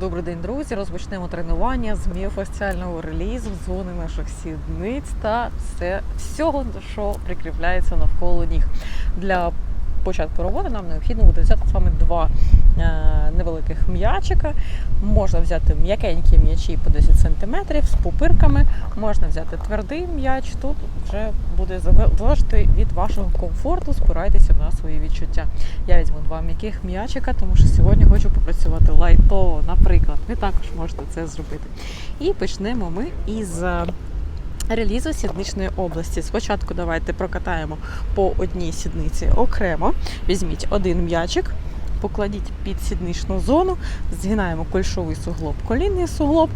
Добрий день, друзі. Розпочнемо тренування з міофасціального релізу, зони наших сідниць та все, всього, що прикріпляється навколо ніг. Для початку роботи нам необхідно буде взяти з вами два е, невеликих м'ячика. Можна взяти м'якенькі м'ячі по 10 см з пупирками, можна взяти твердий м'яч. Тут вже буде зале- залежати від вашого комфорту. Спирайтеся на свої відчуття. Я візьму два м'яких м'ячика, тому що сьогодні хочу попрацювати лайтово, наприклад. Ви також можете це зробити. І почнемо ми із релізу сідничної області. Спочатку давайте прокатаємо по одній сідниці окремо. Візьміть один м'ячик. Покладіть під сідничну зону, згинаємо кульшовий суглоб, колінний суглоб,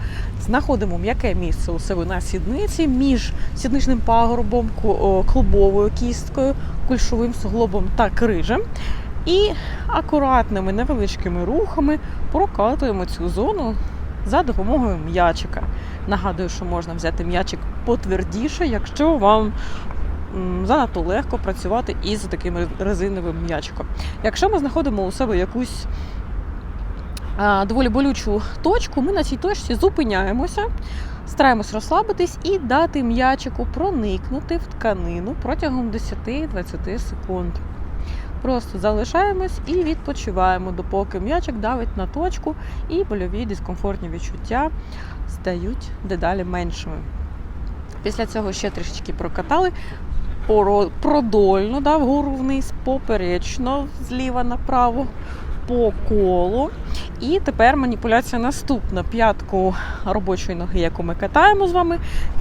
знаходимо м'яке місце у себе на сідниці між сідничним пагорбом, клубовою кісткою, кульшовим суглобом та крижем. І акуратними невеличкими рухами прокатуємо цю зону за допомогою м'ячика. Нагадую, що можна взяти м'ячик потвердіше, якщо вам занадто легко працювати із таким резиновим м'ячиком. Якщо ми знаходимо у себе якусь доволі болючу точку, ми на цій точці зупиняємося, стараємось розслабитись і дати м'ячику проникнути в тканину протягом 10-20 секунд. Просто залишаємось і відпочиваємо, допоки м'ячик давить на точку, і больові дискомфортні відчуття стають дедалі меншими. Після цього ще трішечки прокатали продольно, да, вгору вниз, поперечно, зліва направо, по колу. І тепер маніпуляція наступна. П'ятку робочої ноги, яку ми катаємо з вами,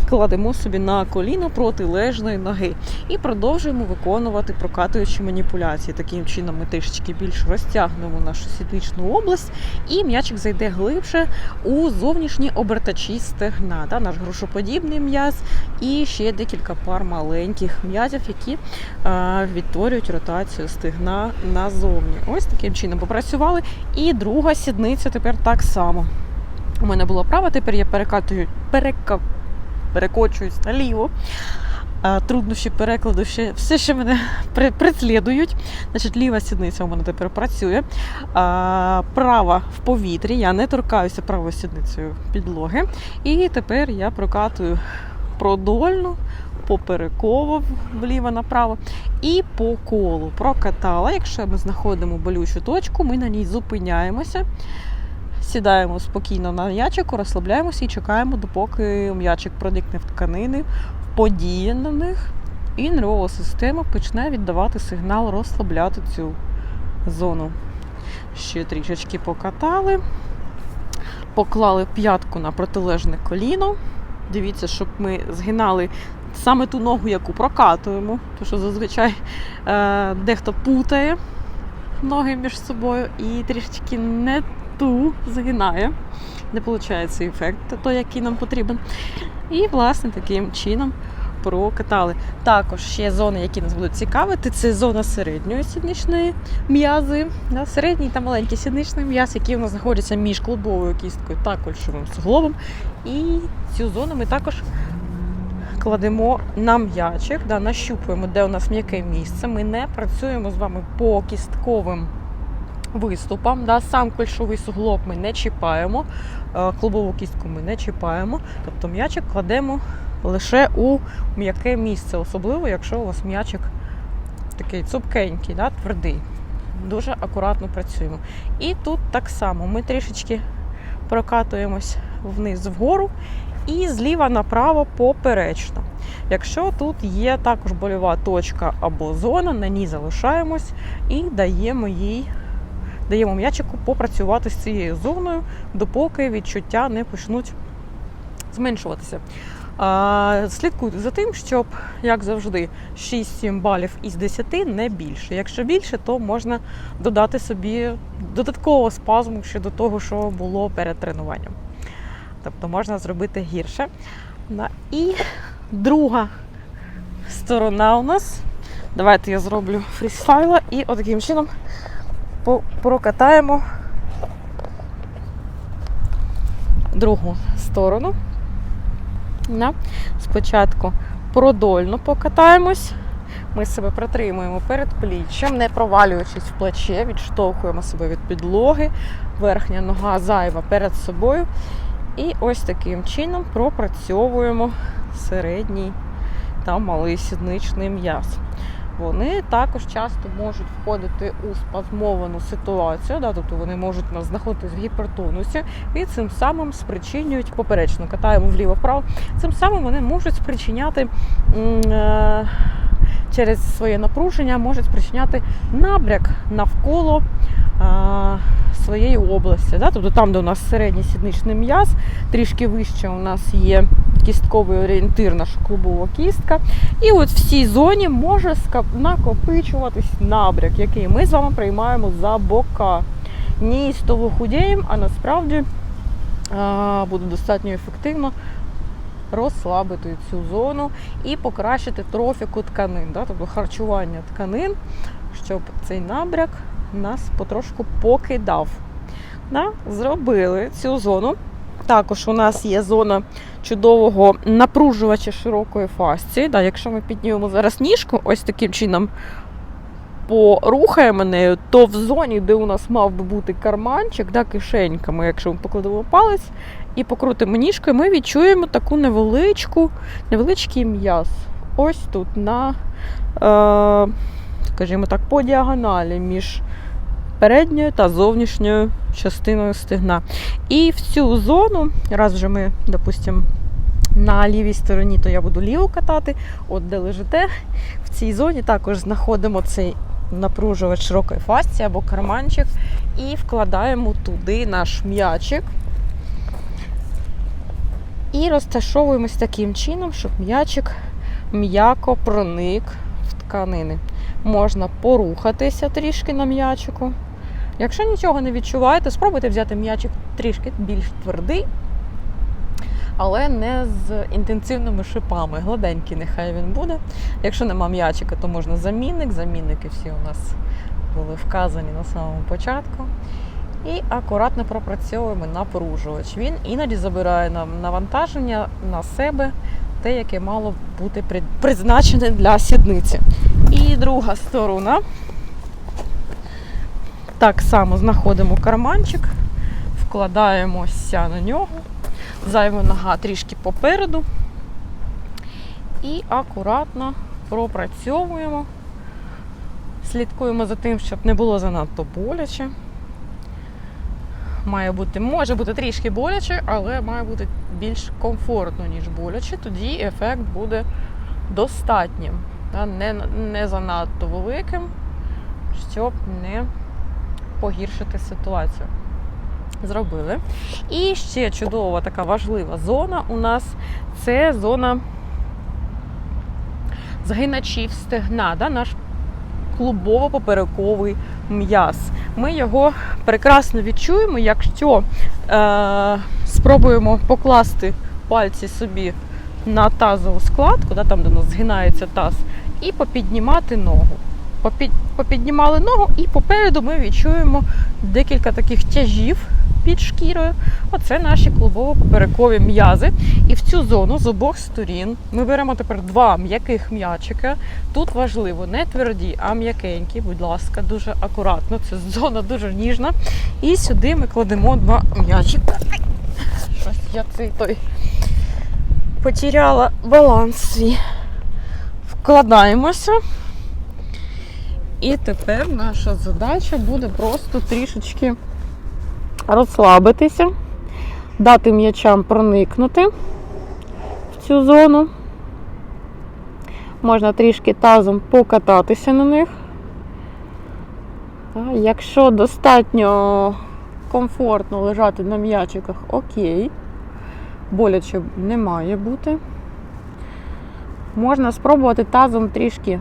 кладемо собі на коліно протилежної ноги. І продовжуємо виконувати прокатуючі маніпуляції. Таким чином ми трішечки більш розтягнемо нашу сідничну область, і м'ячик зайде глибше у зовнішні обертачі стегна. Да, наш грушоподібний м'яз і ще декілька пар маленьких м'язів, які е, відтворюють ротацію стегна назовні. Ось таким чином попрацювали. І друга сідниця тепер так само. У мене була права, тепер я перекатую, перека, перекочуюсь наліво. Труднощі перекладу ще все ще мене при- преслідують. Значить, ліва сідниця у мене тепер працює. А, права в повітрі. Я не торкаюся правою сідницею підлоги. І тепер я прокатую продольно, попереково вліво направо і по колу. Прокатала. Якщо ми знаходимо болючу точку, ми на ній зупиняємося. Сідаємо спокійно на м'ячику, розслабляємося і чекаємо, допоки м'ячик проникне в тканини, подіє на них, і нервова система почне віддавати сигнал розслабляти цю зону. Ще трішечки покатали, поклали п'ятку на протилежне коліно. Дивіться, щоб ми згинали саме ту ногу, яку прокатуємо, тому що зазвичай е, дехто путає ноги між собою і трішечки не ту згинає. Не виходить ефект, той, який нам потрібен. І, власне, таким чином прокатали. Також ще зони, які нас будуть цікавити, це зона середньої сідничної м'язи, да, середній та маленький сідничний м'яз, які у нас знаходяться між клубовою кісткою та кольшовим суглобом. І цю зону ми також кладемо на м'ячик, да, нащупуємо, де у нас м'яке місце. Ми не працюємо з вами по кістковим виступам. Да. Сам кольшовий суглоб ми не чіпаємо, е, клубову кістку ми не чіпаємо. Тобто м'ячик кладемо лише у м'яке місце, особливо, якщо у вас м'ячик такий цупкенький, да, твердий. Дуже акуратно працюємо. І тут так само ми трішечки прокатуємось вниз вгору і зліва направо поперечно. Якщо тут є також больова точка або зона, на ній залишаємось і даємо їй. Даємо м'ячику попрацювати з цією зоною, допоки відчуття не почнуть зменшуватися. Слідкуйте за тим, щоб, як завжди, 6-7 балів із 10 не більше. Якщо більше, то можна додати собі додаткового спазму щодо того, що було перед тренуванням. Тобто можна зробити гірше. І друга сторона у нас. Давайте я зроблю фрістайла і отаким чином прокатаємо другу сторону. Да. Спочатку продольно покатаємось, Ми себе притримуємо перед пліччям, не провалюючись в плече, відштовхуємо себе від підлоги, верхня нога зайва перед собою. І ось таким чином пропрацьовуємо середній та малий сідничний м'яз. Вони також часто можуть входити у спазмовану ситуацію, да, тобто вони можуть нас знаходитись в гіпертонусі і цим самим спричинюють поперечно, катаємо вліво-вправо. Цим самим вони можуть спричиняти е, через своє напруження, можуть спричиняти набряк навколо е, своєї області. Да? Тобто там, де у нас середній сідничний м'яз, трішки вище у нас є кістковий орієнтир, наша клубова кістка. І от в цій зоні може накопичуватись набряк, який ми з вами приймаємо за бока. Ністово худіємо, а насправді а, буде достатньо ефективно розслабити цю зону і покращити трофіку тканин, да? тобто харчування тканин, щоб цей набряк нас потрошку покидав. Да? Зробили цю зону. Також у нас є зона чудового напружувача широкої фасції. Да, якщо ми піднімемо зараз ніжку, ось таким чином порухаємо нею, то в зоні, де у нас мав би бути карманчик, да, кишенька, ми, якщо ми покладемо палець і покрутимо ніжкою, ми відчуємо таку невеличку, невеличкий м'яз. Ось тут на, е, скажімо так, по діагоналі між передньою та зовнішньою частиною стегна. І в цю зону, раз вже ми, допустимо, на лівій стороні, то я буду ліву катати, от де лежите, в цій зоні також знаходимо цей напружувач широкої фасції або карманчик і вкладаємо туди наш м'ячик. І розташовуємось таким чином, щоб м'ячик м'яко проник в тканини. Можна порухатися трішки на м'ячику. Якщо нічого не відчуваєте, спробуйте взяти м'ячик трішки більш твердий, але не з інтенсивними шипами. Гладенький нехай він буде. Якщо нема м'ячика, то можна замінник. Замінники всі у нас були вказані на самому початку. І акуратно пропрацьовуємо напружувач. Він іноді забирає нам навантаження на себе, те, яке мало бути призначене для сідниці. І друга сторона. Так само знаходимо карманчик, вкладаємося на нього, зайва нога трішки попереду. І акуратно пропрацьовуємо. Слідкуємо за тим, щоб не було занадто боляче. Має бути, може бути трішки боляче, але має бути більш комфортно, ніж боляче. Тоді ефект буде достатнім, не, не занадто великим, щоб не погіршити ситуацію. Зробили. І ще чудова така важлива зона у нас це зона згиначів стегна, да, наш клубово-поперековий м'яз. Ми його прекрасно відчуємо, якщо е, спробуємо покласти пальці собі на тазову складку, да, там, де у нас згинається таз, і попіднімати ногу. Попід, попіднімали ногу, і попереду ми відчуємо декілька таких тяжів під шкірою. Оце наші клубово-поперекові м'язи. І в цю зону з обох сторін ми беремо тепер два м'яких м'ячика. Тут важливо не тверді, а м'якенькі, будь ласка, дуже акуратно. Це зона дуже ніжна. І сюди ми кладемо два м'ячика. Щось я цей той потеряла баланс свій. Вкладаємося. І тепер наша задача буде просто трішечки розслабитися, дати м'ячам проникнути в цю зону. Можна трішки тазом покататися на них. Якщо достатньо комфортно лежати на м'ячиках, окей. Боляче не має бути. Можна спробувати тазом трішки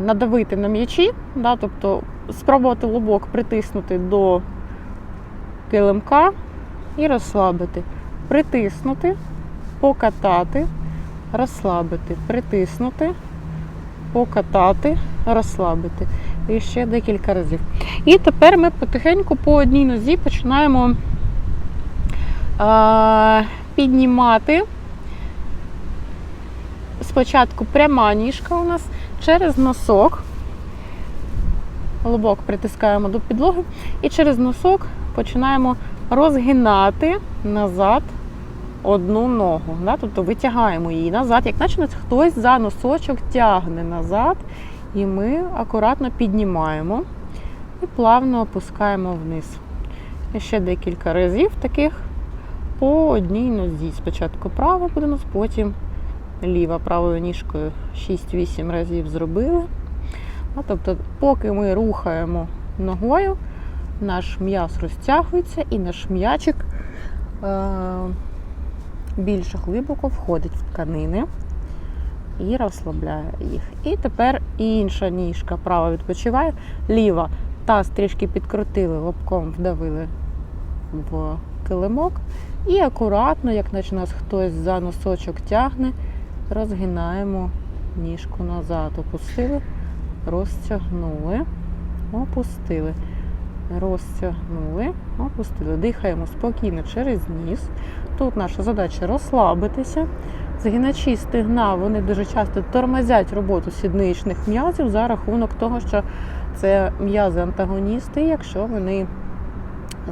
надавити на м'ячі, да, тобто спробувати лобок притиснути до килимка і розслабити. Притиснути, покатати, розслабити, притиснути, покатати, розслабити. І ще декілька разів. І тепер ми потихеньку по одній нозі починаємо а, піднімати. спочатку пряма ніжка у нас через носок. Лобок притискаємо до підлоги і через носок починаємо розгинати назад одну ногу. Да? Тобто витягаємо її назад, як наче нас хтось за носочок тягне назад, і ми акуратно піднімаємо і плавно опускаємо вниз. І ще декілька разів таких по одній нозі. Спочатку права буде нос, потім ліва правою ніжкою 6-8 разів зробили. А, тобто, поки ми рухаємо ногою, наш м'яз розтягується і наш м'ячик е- більш глибоко входить в тканини і розслабляє їх. І тепер інша ніжка права відпочиває, ліва таз трішки підкрутили, лобком вдавили в килимок. І акуратно, як наче нас хтось за носочок тягне, розгинаємо ніжку назад. Опустили, розтягнули, опустили, розтягнули, опустили. Дихаємо спокійно через ніс. Тут наша задача розслабитися. Згиначі стегна вони дуже часто тормозять роботу сідничних м'язів за рахунок того, що це м'язи-антагоністи. Якщо вони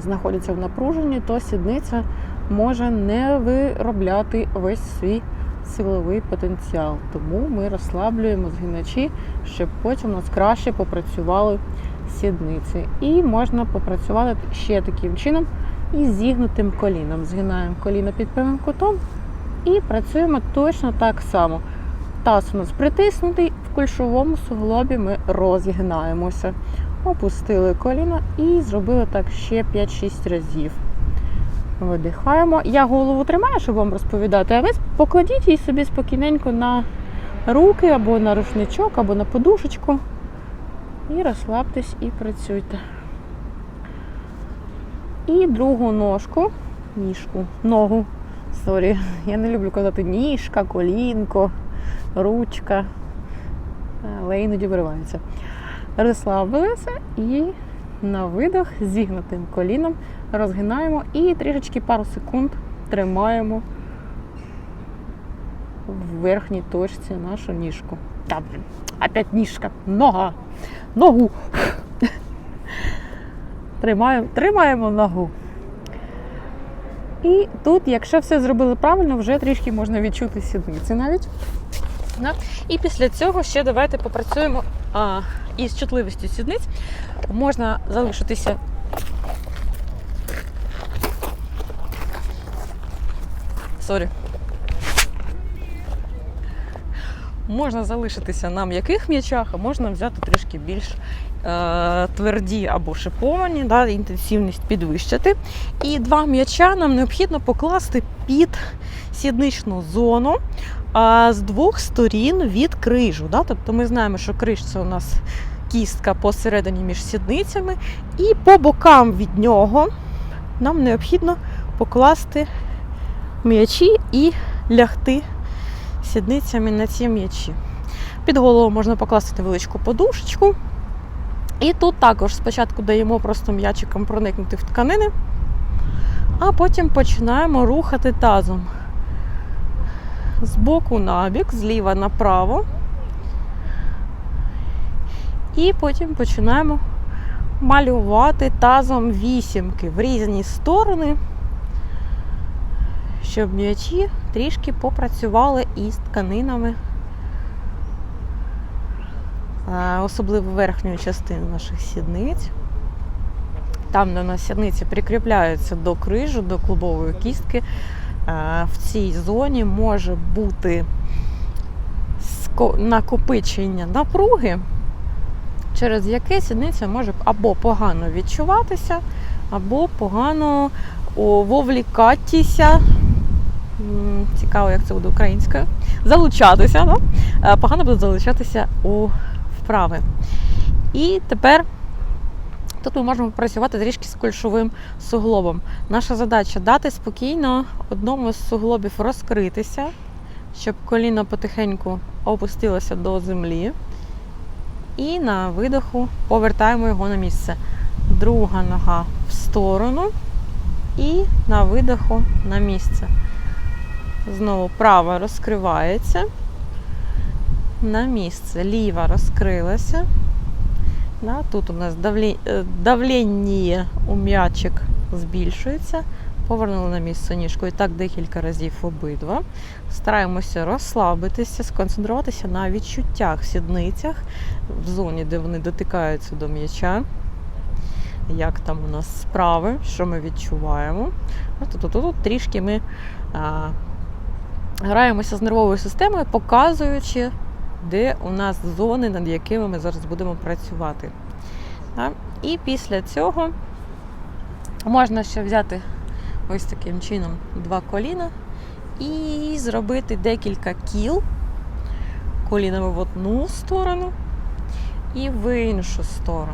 знаходяться в напруженні, то сідниця може не виробляти весь свій силовий потенціал. Тому ми розслаблюємо згиначі, щоб потім у нас краще попрацювали сідниці. І можна попрацювати ще таким чином і зігнутим коліном. Згинаємо коліно під прямим кутом і працюємо точно так само. Таз у нас притиснутий, в кульшовому суглобі ми розгинаємося. Опустили коліно і зробили так ще 5-6 разів. Видихаємо. Я голову тримаю, щоб вам розповідати, а ви покладіть її собі спокійненько на руки або на рушничок, або на подушечку. І розслабтесь і працюйте. І другу ножку, ніжку, ногу. Сорі, я не люблю казати ніжка, колінко, ручка. Але іноді виривається. Розслабилися і на видох зігнутим коліном розгинаємо і трішечки пару секунд тримаємо в верхній точці нашу ніжку. Та, блін, опять ніжка, нога, ногу. Тримаємо, тримаємо ногу. І тут, якщо все зробили правильно, вже трішки можна відчути сідниці навіть. І після цього ще давайте попрацюємо а, із чутливістю сідниць. Можна залишитися. Сорі. Можна залишитися на м'яких м'ячах, а можна взяти трішки більш е, тверді або шиповані, да, інтенсивність підвищити. І два м'яча нам необхідно покласти під сідничну зону а, з двох сторін від крижу. Да? Тобто ми знаємо, що криж це у нас кістка посередині між сідницями, і по бокам від нього нам необхідно покласти м'ячі і лягти сідницями на ці м'ячі. Під голову можна покласти невеличку подушечку. І тут також спочатку даємо просто м'ячиком проникнути в тканини, а потім починаємо рухати тазом з боку на бік, зліва направо. І потім починаємо малювати тазом вісімки в різні сторони, щоб м'ячі трішки попрацювали із тканинами, особливо верхньої частини наших сідниць. Там, де у нас сідниці прикріпляються до крижу, до клубової кістки, в цій зоні може бути накопичення напруги, через яке сідниця може або погано відчуватися, або погано вовлікатися. Цікаво, як це буде українською. Залучатися, да? Е, погано буде залучатися у вправи. І тепер тут ми можемо працювати трішки з кульшовим суглобом. Наша задача дати спокійно одному з суглобів розкритися, щоб коліно потихеньку опустилося до землі. І на видоху повертаємо його на місце. Друга нога в сторону і на видоху на місце. Знову права розкривається. на місце. Ліва розкрилася. Да, тут у нас е, давлення у м'ячик збільшується. Повернули на місце ніжку і так декілька разів обидва. Стараємося розслабитися, сконцентруватися на відчуттях в сідницях, в зоні, де вони дотикаються до м'яча. Як там у нас справи, що ми відчуваємо. Тут, тут, тут трішки ми а, граємося з нервовою системою, показуючи, де у нас зони, над якими ми зараз будемо працювати. І після цього можна ще взяти ось таким чином два коліна і зробити декілька кіл колінами в одну сторону і в іншу сторону.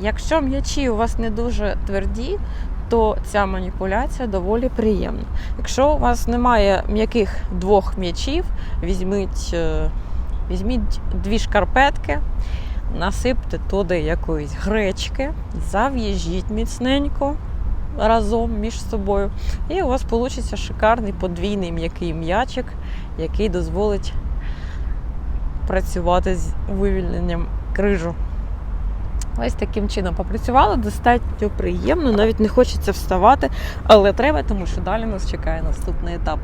Якщо м'ячі у вас не дуже тверді, то ця маніпуляція доволі приємна. Якщо у вас немає м'яких двох м'ячів, візьміть, е, візьміть дві шкарпетки, насипте туди якоїсь гречки, зав'яжіть міцненько разом між собою, і у вас вийде шикарний подвійний м'який м'ячик, який дозволить працювати з вивільненням крижу. Ось таким чином попрацювала, достатньо приємно, навіть не хочеться вставати, але треба, тому що далі нас чекає наступний етап.